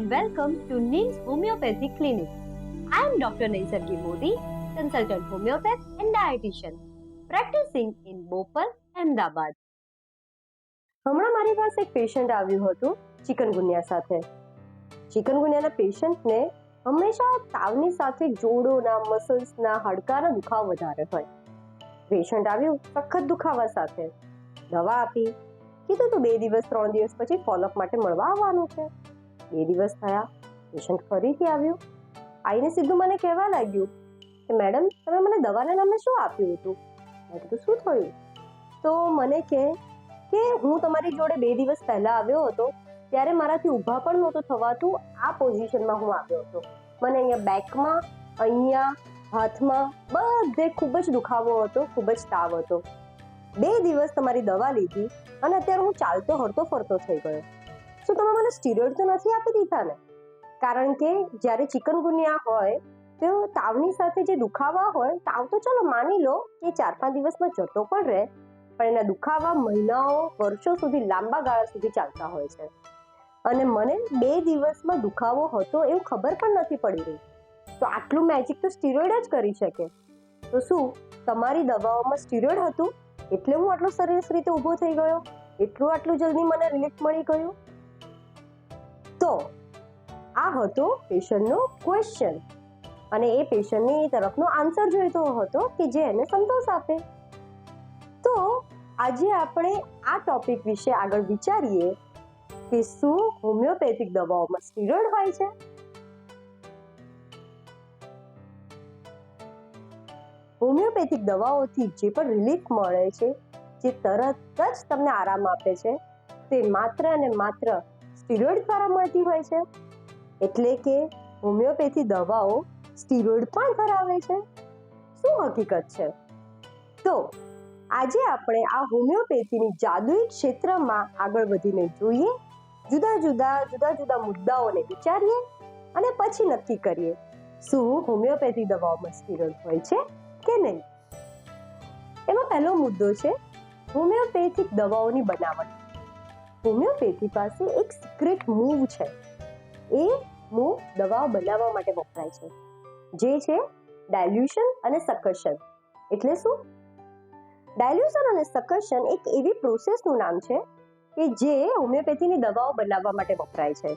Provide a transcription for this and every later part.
and welcome to NIMS Homeopathy Clinic. I am Dr. Naisargi Modi, consultant homeopath and dietitian, practicing in Bhopal, Ahmedabad. હમણાં મારી પાસે એક patient આવ્યું હતું chikungunya સાથે ચિકનગુનિયાના પેશન્ટને હંમેશા તાવની સાથે જોડોના મસલ્સના હાડકાના દુખાવ વધારે હોય પેશન્ટ આવ્યું સખત દુખાવા સાથે દવા આપી કીધું તો બે દિવસ ત્રણ દિવસ પછી ફોલોઅપ માટે મળવા આવવાનું છે બે દિવસ થયા. પેશન્ટ ફરીથી આવ્યું. આવીને સીધું મને કહેવા લાગ્યું કે, મેડમ, તમે મને દવાના નામે શું આપ્યું હતું? મેં કીધું, શું થયું? તો મને કહે કે, હું તમારી જોડે બે દિવસ પહેલા આવ્યો હતો. ત્યારે મારાથી ઊભા પણ નહોતું થવાતું. આ પોઝિશનમાં હું આવ્યો હતો. મને અહીંયા બેકમાં, અહીંયા હાથમાં બધે ખૂબ જ દુખાવો હતો, ખૂબ જ તાવ હતો. બે દિવસ તમારી દવા લીધી અને અત્યારે હું ચાલતો હરતો ફરતો થઈ ગયો. શું તમે મને સ્ટીરોઇડ તો નથી આપી દીધા ને? કારણ કે જ્યારે ચિકનગુનિયા હોય, તો તાવની સાથે જે દુખાવા હોય, તાવ તો ચલો માની લો કે ચાર પાંચ દિવસમાં જતો પણ રહે, પણ એના દુખાવા મહિનાઓ, વર્ષો સુધી લાંબા ગાળા સુધી ચાલતા હોય છે. અને મને બે દિવસમાં દુખાવો હતો એવું ખબર પણ નથી પડી રહી. તો આટલું મેજિક તો સ્ટીરોઇડ જ કરી શકે. તો શું, તમારી દવાઓમાં સ્ટીરોઇડ હતું? એટલે હું આટલો સરસ રીતે ઊભો થઈ ગયો? એટલું આટલું જલ્દી મને રિલીફ મળી ગયું? આ હતો પેશન્ટનો ક્વેશ્ચન અને એ પેશન્ટની તરફનો આન્સર જોઈતો હતો કે જે એને સંતોષ આપે. તો આજે આપણે આ ટોપિક વિશે આગળ વિચારીએ કે શું હોમિયોપેથિક દવાઓમાં સ્ટીરોઇડ હોય છે? હોમિયોપેથિક દવાઓથી જે પણ રિલીફ મળે છે, જે તરત જ તમને આરામ આપે છે, તે માત્ર અને માત્ર સ્ટીરોઇડ દ્વારા મળતી હોય છે. એટલે કે હોમિયોપેથી દવાઓ સ્ટીરોઇડ પણ ધરાવે છે. શું હકીકત છે? તો આજે આપણે આ હોમિયોપેથીની જાદુઈ ક્ષેત્રમાં આગળ વધીને જોઈએ. જુદા જુદા જુદા જુદા મુદ્દાઓને વિચારીએ અને પછી નક્કી કરીએ શું હોમિયોપેથી દવાઓમાં સ્ટીરોઇડ હોય છે કે નહીં. એમાં પહેલો મુદ્દો છે, હોમિયોપેથિક દવાઓની બનાવટ. હોમિયોપેથી પાસે એક સિક્રેટ મૂવ છે. એ મૂવ દવાઓ બનાવવા માટે વપરાય છે. જે છે ડાયલ્યુશન અને સકર્ષણ એટલે શું? ડાયલ્યુશન અને સકર્ષણ એક એવી પ્રોસેસનું નામ છે કે જે હોમિયોપેથીની દવાઓ બનાવવા માટે વપરાય છે.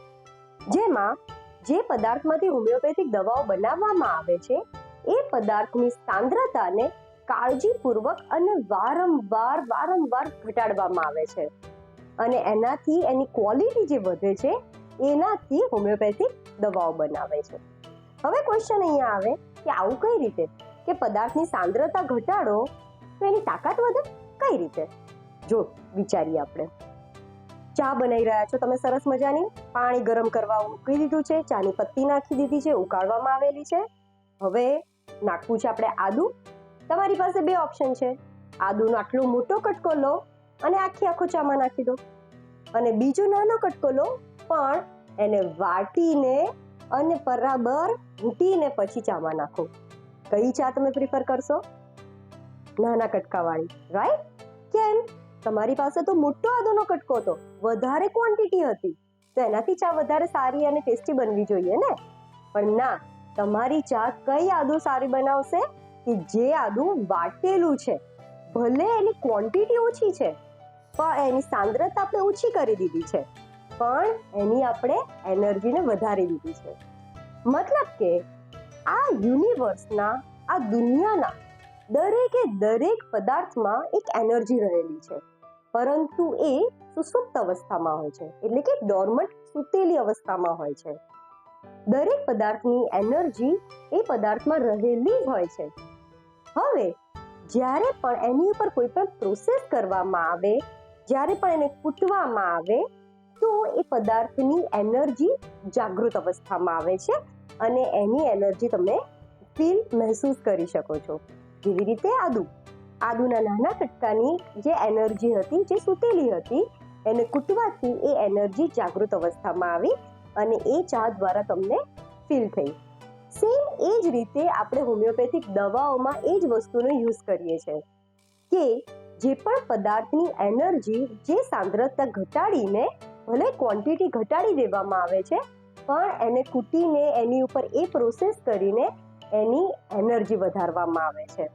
જેમાં જે પદાર્થમાંથી હોમિયોપેથિક દવાઓ બનાવવામાં આવે છે, એ પદાર્થની સાંદ્રતાને કાળજીપૂર્વક અને વારંવાર વારંવાર ઘટાડવામાં આવે છે. અને એનાથી એની ક્વોલિટી જે વધે છે, એનાથી હોમિયોપેથિક દવાઓ બનાવે છે. હવે ક્વેશ્ચન અહીંયા આવે કે આવું કઈ રીતે? કે પદાર્થની સાંદ્રતા ઘટાડો તો એની તાકાત વધે? કઈ રીતે? જો વિચારીએ આપણે. ચા બનાવી રહ્યા છો તમે સરસ મજાની? પાણી ગરમ કરવા મૂકી દીધું છે, ચાની પત્તી નાખી દીધી છે, ઉકાળવામાં આવેલી છે. હવે નાખવું છે આપણે આદુ. તમારી પાસે બે ઓપ્શન છે. આદુનો આટલો મોટો કટકો લો અને આખી આખો ચામાં નાખી દો. અને બીજો નાનો કટકો લો, પણ એને વાટીને અને બરાબર ઘૂંટીને પછી ચામાં નાખો. કઈ ચા તમે પ્રિફર કરશો? નાના કટકાવાળી રાઈટ કેમ? તમારી પાસે તો મોટો આદુનો કટકો હતો, વધારે ક્વોન્ટિટી હતી. તો એનાથી ચા વધારે સારી અને ટેસ્ટી બનવી જોઈએ ને? પણ ના, તમારી ચા કઈ આદુ સારી બનાવશે કે જે આદુ વાટેલું છે? ભલે એની ક્વોન્ટિટી ઓછી છે, પણ એની સાંદ્રતા આપણે ઓછી કરી દીધી છે. પણ એની આપણે એનર્જીને વધારી દીધી છે. મતલબ કે આ યુનિવર્સના આ દુનિયાના દરેકે દરેક પદાર્થમાં એક એનર્જી રહેલી છે. પરંતુ એ સુસુપ્ત અવસ્થામાં હોય છે, એટલે કે ડોર્મન્ટ સૂતેલી અવસ્થામાં હોય છે. દરેક પદાર્થની એનર્જી એ પદાર્થમાં રહેલી જ હોય છે. હવે જ્યારે પણ એની ઉપર કોઈ પણ પ્રોસેસ કરવામાં આવે, જ્યારે પણ એને કૂટવામાં આવે, તો એ પદાર્થની એનર્જી જાગૃત અવસ્થામાં આવે છે અને એની એનર્જી તમે ફીલ મહેસૂસ કરી શકો છો. જેવી રીતે આદુ. આદુના નાના કટકાની જે એનર્જી હતી, જે સૂતેલી હતી, એને કૂટવાથી એ એનર્જી જાગૃત અવસ્થામાં આવી અને એ ચા દ્વારા તમને ફીલ થઈ. સેમ એ જ રીતે આપણે હોમિયોપેથિક દવાઓમાં એ જ વસ્તુનો યુઝ કરીએ છીએ કે જે પણ પદાર્થની એનર્જી જે સાંદ્રતા ઘટાડીને ભલે ક્વોન્ટિટી ઘટાડી દેવામાં આવે છે, પણ એને કૂટીને એની ઉપર એ પ્રોસેસ કરીને એની એનર્જી વધારવામાં આવે છે.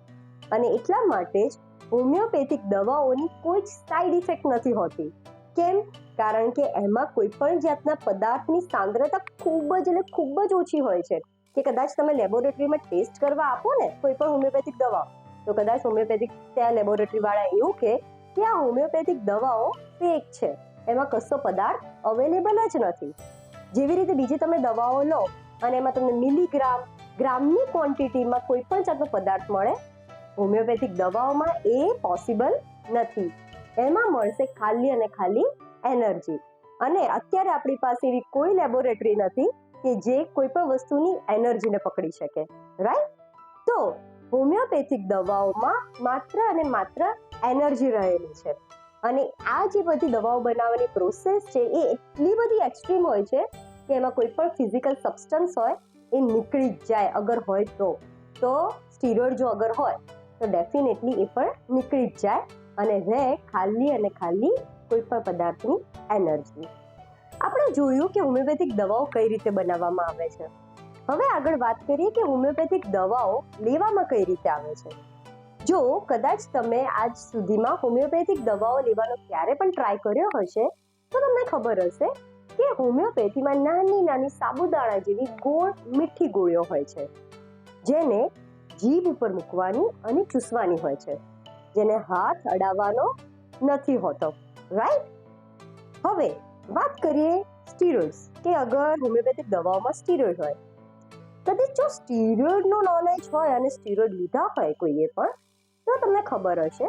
અને એટલા માટે જ હોમિયોપેથિક દવાઓની કોઈ જ સાઈડ ઇફેક્ટ નથી હોતી. કેમ? કારણ કે એમાં કોઈ પણ જાતના પદાર્થની સાંદ્રતા ખૂબ જ એટલે ખૂબ જ ઓછી હોય છે. કે કદાચ તમે લેબોરેટરીમાં ટેસ્ટ કરવા આપો ને કોઈ પણ હોમિયોપેથિક દવા તો કદાચ હોમિયોપેથિક ત્યાં લેબોરેટરી વાળા એવું કહે કે આ હોમિયોપેથિક દવાઓ ફેક છે, એમાં કશો પદાર્થ અવેલેબલ જ નથી. જેવી રીતે બીજી તમે દવાઓ લો અને એમાં તમને મિલીગ્રામ, ગ્રામની ક્વોન્ટિટીમાં કોઈ પણ જાતનો પદાર્થ મળે, હોમિયોપેથિક દવાઓમાં એ પોસિબલ નથી. એમાં મળશે ખાલી અને ખાલી એનર્જી. અને અત્યારે આપણી પાસે એવી કોઈ લેબોરેટરી નથી કે જે કોઈ પણ વસ્તુની એનર્જીને પકડી શકે રાઈટ તો હોમિયોપેથિક દવાઓમાં માત્ર અને માત્ર એનર્જી રહેલી છે. અને આ જે બધી દવાઓ બનાવવાની પ્રોસેસ છે, એ એટલી બધી એક્સ્ટ્રીમ હોય છે કે એમાં કોઈ પણ ફિઝિકલ સબસ્ટન્સ હોય, એ નીકળી જ જાય અગર હોય તો. તો સ્ટીરોઇડ જો અગર હોય, તો ડેફિનેટલી એ પણ નીકળી જ જાય અને રહે ખાલી અને ખાલી કોઈ પણ પદાર્થની એનર્જી. આપણે જોયું કે હોમિયોપેથિક દવાઓ કઈ રીતે બનાવવામાં આવે છે. હવે આગળ વાત કરીએ કે હોમિયોપેથિક દવાઓ લેવામાં કઈ રીતે આવે છે. જો કદાચ તમે આજ સુધીમાં હોમિયોપેથિક દવાઓ લેવાનો ક્યારે પણ ટ્રાય કર્યો હશે, તો તમને ખબર હશે કે હોમિયોપેથીમાં નાની નાની સાબુદાણા જેવી ગોળ મીઠી ગોળીઓ હોય છે. જેને જીભ ઉપર મૂકવાની અને ચૂસવાની હોય છે. જેને હાથ અડાવવાનો નથી હોતો. રાઈટ હવે વાત કરીએ સ્ટીરોઇડ્સ કે અગર હોમિયોપેથિક દવાઓમાં સ્ટીરોઇડ હોય કદાચ જો સ્ટીરોઇડનું નોલેજ હોય અને સ્ટીરોઇડ લીધા હોય કોઈએ પણ, તો તમને ખબર હશે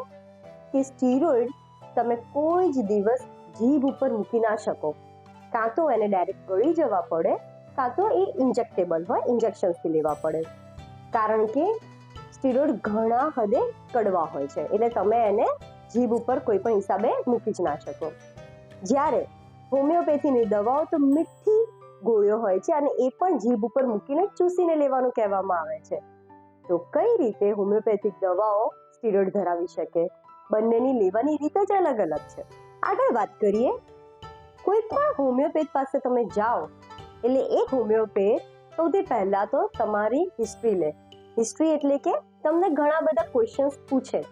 કે સ્ટીરોઇડ તમે કોઈ જ દિવસ જીભ ઉપર મૂકી ના શકો. કાં તો એને ડાયરેક્ટ ગળી જવા પડે, કાં તો એ ઇન્જેક્ટેબલ હોય ઇન્જેક્શન્સથી લેવા પડે. કારણ કે સ્ટીરોઇડ ઘણા હદે કડવા હોય છે, એટલે તમે એને જીભ ઉપર કોઈ પણ હિસાબે મૂકી જ ના શકો. જ્યારે હોમિયોપેથીની દવાઓ તો મીઠી ગોળીઓ હોય છે અને એ પણ જીભ ઉપર મૂકીને ચૂસીને લેવાનું કહેવામાં આવે છે. તો કઈ રીતે હોમિયોપેથિક દવાઓ સ્ટીરોઇડ ધરાવી શકે? બંનેની લેવાની રીત જ અલગ અલગ છે. આગળ વાત કરીએ. કોઈ પણ હોમિયોપેથ પાસે તમે જાઓ, એટલે એક હોમિયોપેથ સૌથી પહેલા તો તમારી હિસ્ટ્રી લે હિસ્ટ્રી એટલે કે તમને ઘણા બધા ક્વેશ્ચન્સ પૂછે.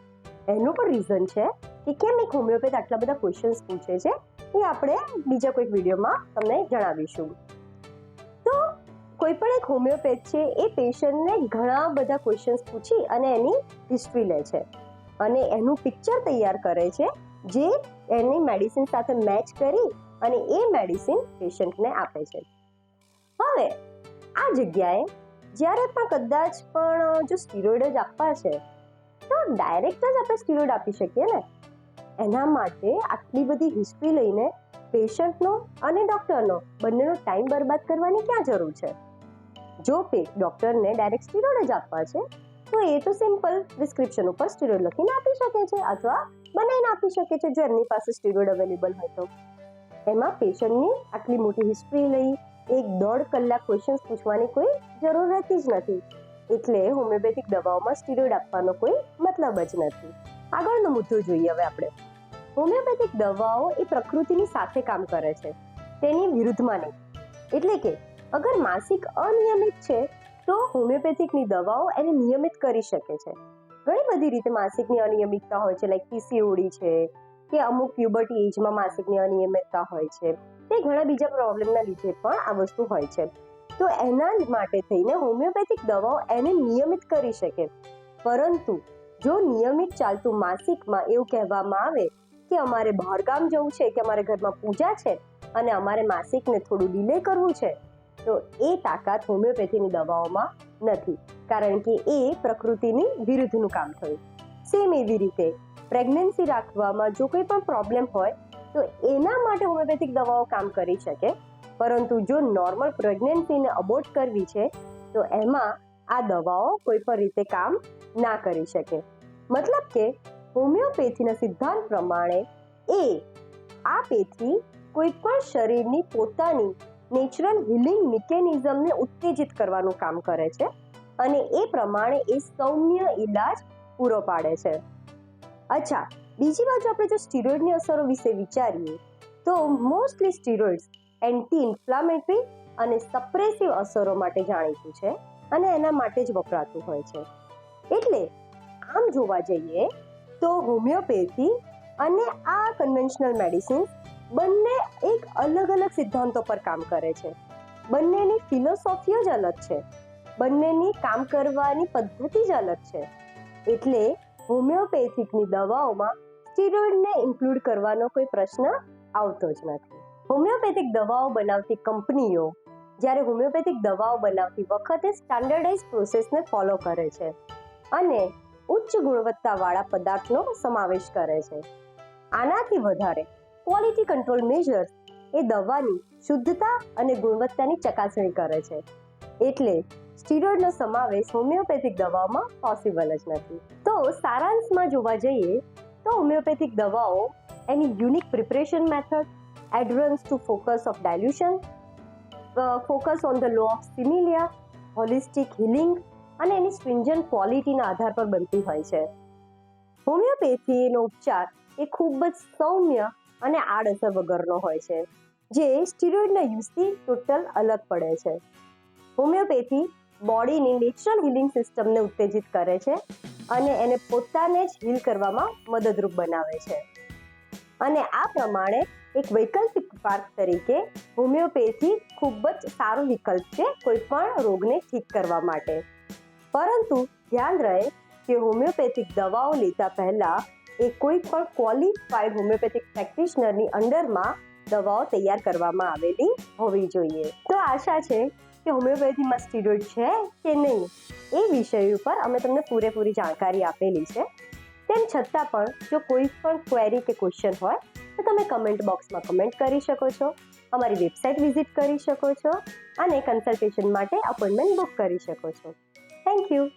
એનું પણ રીઝન છે કે કેમ એક હોમિયોપેથ આટલા બધા ક્વેશ્ચન્સ પૂછે છે? એ આપણે બીજા કોઈક વિડીયોમાં તમને જણાવીશું. તો કોઈ પણ એક હોમિયોપેથ છે, એ પેશન્ટને ઘણા બધા ક્વેશ્ચન્સ પૂછી અને એની હિસ્ટ્રી લે છે. અને એનું પિક્ચર તૈયાર કરે છે, જે એની મેડિસિન સાથે મેચ કરી અને એ મેડિસિન પેશન્ટને આપે છે. હવે, આ જગ્યાએ જ્યારે પણ કદાચ પણ જો સ્ટીરોઇડ જ આપવા છે, તો ડાયરેક્ટ જ આપણે સ્ટીરોઇડ આપી શકીએ ને? એના માટે આટલી બધી હિસ્ટ્રી લઈને પેશન્ટનો અને ડૉક્ટરનો બંનેનો ટાઈમ બરબાદ કરવાની ક્યાં જરૂર છે? જો પે ડૉક્ટરને ડાયરેક્ટ સ્ટીરોઇડ જ આપવા છે, તો એ તો સિમ્પલ પ્રિસ્ક્રિપ્શન ઉપર સ્ટીરોઇડ લખીને આપી શકે છે અથવા બનાવીને આપી શકે છે જો એમની પાસે સ્ટીરોઇડ અવેલેબલ હોય તો. એમાં પેશન્ટની આટલી મોટી હિસ્ટ્રી લઈ એક દોઢ કલાક ક્વેશ્ચન્સ પૂછવાની કોઈ જરૂર રહેતી જ નથી. એટલે હોમિયોપેથિક દવાઓમાં સ્ટીરોઇડ આપવાનો કોઈ મતલબ જ નથી. આગળનો મુદ્દો જોઈએ હવે આપણે. હોમિયોપેથિક દવાઓ એ પ્રકૃતિની સાથે કામ કરે છે. તેની વિરુદ્ધમાં નહીં. એટલે કે, અગર માસિક અનિયમિત છે, તો હોમિયોપેથિકની દવાઓ એને નિયમિત કરી શકે છે. ઘણી બધી રીતે માસિકની અનિયમિતતા હોય છે લાઈક પીસીઓડી છે, કે અમુક પ્યુબર્ટી એજમાં માસિકની અનિયમિતતા હોય છે તે ઘણા બીજા પ્રોબ્લેમના લીધે પણ આ વસ્તુ હોય છે. તો એના માટે થઈને હોમિયોપેથિક દવાઓ એને નિયમિત કરી શકે. પરંતુ, જો નિયમિત ચાલતું માસિકમાં એવું કહેવામાં આવે કે અમારે બહારગામ જવું છે, કે અમારે ઘરમાં પૂજા છે અને અમારે માસિકને થોડું ડિલે કરવું છે, તો એ તાકાત હોમિયોપેથીની દવાઓમાં નથી. કારણ કે એ પ્રકૃતિની વિરુદ્ધનું કામ થયું. સેમ એવી રીતે પ્રેગ્નન્સી રાખવામાં જો કોઈ પણ પ્રોબ્લેમ હોય, તો એના માટે હોમિયોપેથિક દવાઓ કામ કરી શકે. પરંતુ જો નોર્મલ પ્રેગ્નન્સીને અબોર્ટ કરવી છે, તો એમાં આ દવાઓ કોઈ પણ રીતે કામ ના કરી શકે. મતલબ કે હોમિયોપેથીના સિદ્ધાંત પ્રમાણે એ આ પેથી કોઈ પણ શરીરની પોતાની નેચરલ હિલિંગ મિકેનિઝમને ઉત્તેજિત કરવાનું કામ કરે છે અને એ પ્રમાણે એ સૌમ્ય ઈલાજ પૂરો પાડે છે. અચ્છા, બીજી બાજુ આપણે જો સ્ટીરોઇડની અસરો વિશે વિચારીએ, તો મોસ્ટલી સ્ટીરોઇડ્સ એન્ટી ઇન્ફ્લામેટરી અને સપ્રેસિવ અસરો માટે જાણીતું છે અને એના માટે જ વપરાતું હોય છે. એટલે આમ જોવા જઈએ તો હોમિયોપેથી અને આ કન્વેન્શનલ મેડિસિન્સ બંને એક અલગ અલગ સિદ્ધાંતો પર કામ કરે છે. બંનેની ફિલોસોફી જ અલગ છે. બંનેની કામ કરવાની પદ્ધતિ જ અલગ છે. એટલે હોમિયોપેથિકની દવાઓમાં સ્ટીરોઇડને ઇન્ક્લુડ કરવાનો કોઈ પ્રશ્ન આવતો જ નથી. હોમિયોપેથિક દવાઓ બનાવતી કંપનીઓ જ્યારે હોમિયોપેથિક દવાઓ બનાવતી વખતે સ્ટાન્ડર્ડાઇઝ પ્રોસેસને ફોલો કરે છે. અને ઉચ્ચ ગુણવત્તાવાળા પદાર્થનો સમાવેશ કરે છે. આનાથી વધારે ક્વોલિટી કંટ્રોલ મેજર્સ એ દવાની શુદ્ધતા અને ગુણવત્તાની ચકાસણી કરે છે. એટલે સ્ટીરોઇડનો સમાવેશ હોમિયોપેથિક દવાઓમાં પોસિબલ જ નથી. તો સારાંશમાં જોવા જઈએ તો હોમિયોપેથિક દવાઓ એની unique preparation method advance to focus of dilution focus on the law of similia holistic healing અને એની સ્ટ્રિન્જન્ટ ક્વોલિટીના આધાર પર બનતી હોય છે. હોમિયોપેથીનો ઉપચાર એ ખૂબ જ સૌમ્ય અને આડઅસર વગરનો હોય છે, જે સ્ટીરોઇડના યુઝથી ટોટલ અલગ પડે છે. હોમિયોપેથી બોડીની નેચરલ હિલિંગ સિસ્ટમને ઉત્તેજિત કરે છે અને એને પોતાને જ હીલ કરવામાં મદદરૂપ બનાવે છે. અને આ પ્રમાણે એક વૈકલ્પિક પાર્ક તરીકે હોમિયોપેથી ખૂબ જ સારો વિકલ્પ છે કોઈ પણ રોગને ઠીક કરવા માટે. પરંતુ ધ્યાન રહે કે હોમિયોપેથિક દવાઓ લેતા પહેલા એ કોઈ પણ ક્વોલિફાઈડ હોમિયોપેથિક પ્રેક્ટિશનરની અંડરમાં દવાઓ તૈયાર કરવામાં આવેલી હોવી જોઈએ. તો આશા છે કે હોમિયોપેથીમાં સ્ટીરોઇડ છે કે નહીં એ વિષય ઉપર અમે તમને પૂરેપૂરી જાણકારી આપેલી છે. તેમ છતાં પણ જો કોઈ પણ ક્વેરી કે ક્વેશ્ચન હોય, તો તમે કમેન્ટ બોક્સમાં કમેન્ટ કરી શકો છો, અમારી વેબસાઇટ વિઝિટ કરી શકો છો અને કન્સલ્ટેશન માટે અપોઇન્ટમેન્ટ બુક કરી શકો છો. Thank you.